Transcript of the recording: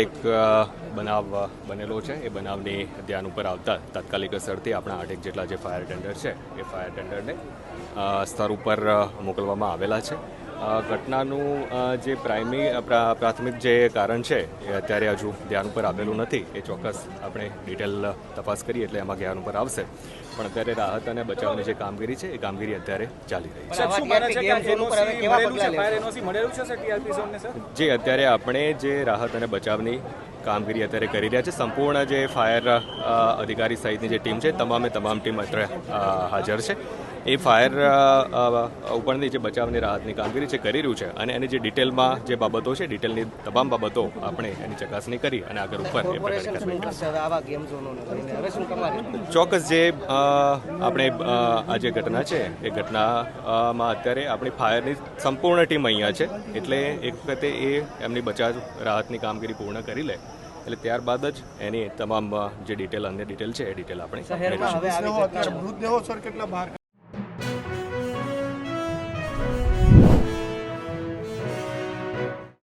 એક બનાવ બનેલો છે. એ બનાવની ધ્યાન ઉપર આવતા તાત્કાલિક અસરથી આપણા આઠેક જેટલા જે ફાયર ટેન્ડર છે, એ ફાયર ટેન્ડરને સ્તર ઉપર મોકલવામાં આવેલા છે. ઘટનાનું જે પ્રાઇમરી અ, પ્રાથમિક જે કારણ છે એ અત્યારે હજુ ધ્યાન ઉપર આવેલું નથી. એ ચોક્કસ આપણે ડિટેલ તપાસ કરીએ એટલે એમાં ધ્યાન ઉપર આવશે. પણ અત્યારે રાહત અને બચાવની જે કામગીરી છે એ કામગીરી અત્યારે ચાલી રહી છે. જે અત્યારે આપણે જે રાહત અને બચાવની કામગીરી અત્યારે કરી રહ્યા છે સંપૂર્ણ જે ફાયર અધિકારી સહિતની જે ટીમ છે તમામે તમામ ટીમ અત્યારે હાજર છે. એ ફાયર ઉપરની જે બચાવની રાહતની કામગીરી છે કરી રહ્યું છે અને એની જે ડિટેલમાં જે બાબતો છે ડિટેલની તમામ બાબતો આપણે એની ચકાસણી કરી અને આગળ ઉપર એ કોર્પોરેશન પ્રકારની શું કરશે? હવે આવા ગેમ ઝોનોને લઈને હવે શું કરવાનું ચોક્કસ જે આપણે આ જે ઘટના છે એ ઘટનામાં અત્યારે આપણી ફાયરની સંપૂર્ણ ટીમ અહીંયા છે એટલે એક વખતે એ એમની બચાવ રાહતની કામગીરી પૂર્ણ કરી લે એટલે ત્યારબાદ જ એની તમામ જે ડિટેલ અન્ય ડિટેલ છે એ ડિટેલ આપણે